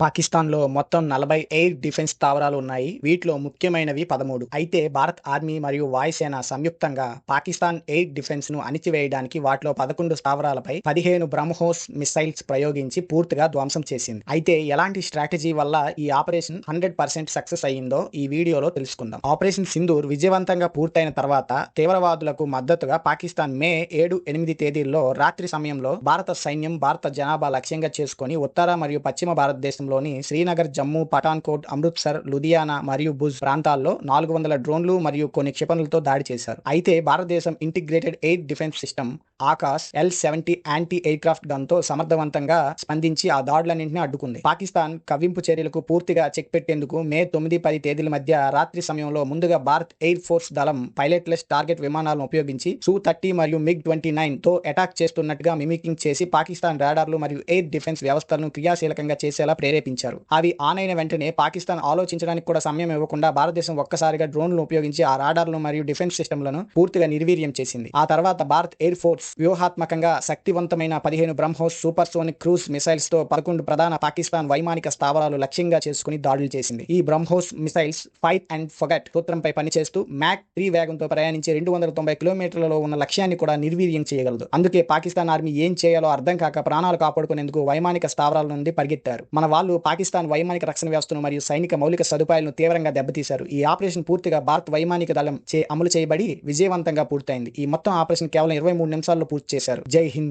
పాకిస్తాన్‌లో మొత్తం 40 air defence స్థావరాలు ఉన్నాయి. వీటిలో ముఖ్యమైనవి 13. అయితే భారత్ ఆర్మీ మరియు వాయుసేన సంయుక్తంగా పాకిస్తాన్ ఎయిర్ డిఫెన్స్‌ను అణిచివేయడానికి వాటిలో 11 స్థావరాలపై 15 బ్రహ్మోస్ మిస్సైల్స్ ప్రయోగించి పూర్తిగా ధ్వంసం చేసింది. అయితే ఎలాంటి స్ట్రాటజీ వల్ల ఈ ఆపరేషన్ 100% సక్సెస్ అయ్యిందో ఈ వీడియోలో తెలుసుకుందాం. ఆపరేషన్ సింధూర్ విజయవంతంగా పూర్తయిన తర్వాత తీవ్రవాదులకు మద్దతుగా పాకిస్తాన్ మే ఏడు, ఎనిమిది తేదీల్లో రాత్రి సమయంలో భారత సైన్యం భారత జనాభా లక్ష్యంగా చేసుకొని ఉత్తర మరియు పశ్చిమ రాష్ట్రంలోని శ్రీనగర్, జమ్మూ, పఠాన్కోట్, అమృత్సర్, లుధియానా మరియు భుజ్ ప్రాంతాల్లో నాలుగు వందల డ్రోన్లు మరియు కొన్ని క్షిపణులతో దాడి చేశారు. అయితే భారతదేశం integrated air defence system Akash L seventy anti aircraft గన్తో సమర్థవంతంగా స్పందించి ఆ దాడులన్నింటినీ అడ్డుకుంది. పాకిస్తాన్ కవ్వింపు చర్యలకు పూర్తిగా చెక్ పెట్టేందుకు మే తొమ్మిది, పది తేదీల మధ్య రాత్రి సమయంలో ముందుగా భారత్ ఎయిర్ ఫోర్స్ దళం పైలట్లెస్ టార్గెట్ విమానాలను ఉపయోగించి సూ థర్టీ మరియు మిగ్ ట్వంటీ నైన్తో అటాక్ చేస్తున్నట్టుగా మిమికింగ్ చేసి పాకిస్తాన్ రాడార్లు మరియు ఎయిర్ డిఫెన్స్ వ్యవస్థలను క్రియాశీలకంగా చేసేలా ప్రేరేపించారు. అవి ఆన్ అయిన వెంటనే పాకిస్తాన్ ఆలోచించడానికి కూడా సమయం ఇవ్వకుండా భారతదేశం ఒక్కసారిగా డ్రోన్లు ఉపయోగించి ఆ రాడార్లు మరియు డిఫెన్స్ సిస్టమ్లను పూర్తిగా నిర్వీర్యం చేసింది. ఆ తర్వాత భారత్ ఎయిర్ ఫోర్స్ వ్యూహాత్మకంగా శక్తివంతమైన పదిహేను బ్రహ్మోస్ సూపర్ సోనిక్ క్రూజ్ మిసైల్స్తో పదకొండు ప్రధాన పాకిస్తాన్ వైమానిక స్థావరాలు లక్ష్యంగా చేసుకుని దాడులు చేసింది. ఈ BrahMos missiles fire and forget సూత్రంపై పనిచేస్తూ మ్యాక్ త్రీ వేగంతో ప్రయాణించే రెండు వందల తొంభై కిలోమీటర్లలో ఉన్న లక్ష్యాన్ని కూడా నిర్వీర్యం చేయగలదు. అందుకే పాకిస్తాన్ ఆర్మీ ఏం చేయాలో అర్థం కాక ప్రాణాలు కాపాడుకునేందుకు వైమానిక స్థావరాల నుండి పరిగెత్తారు. మన వాళ్ళు పాకిస్తాన్ వైమానిక రక్షణ వ్యవస్థను మరియు సైనిక మౌలిక సదుపాయాలను తీవ్రంగా దెబ్బతీశారు. ఈ ఆపరేషన్ పూర్తిగా భారత్ వైమానిక దళం చే అమలు చేయబడి విజయవంతంగా పూర్తయింది. ఈ మొత్తం ఆపరేషన్ కేవలం ఇరవై మూడు నిమిషాల్లో పూర్తి చేశారు. జై హింద్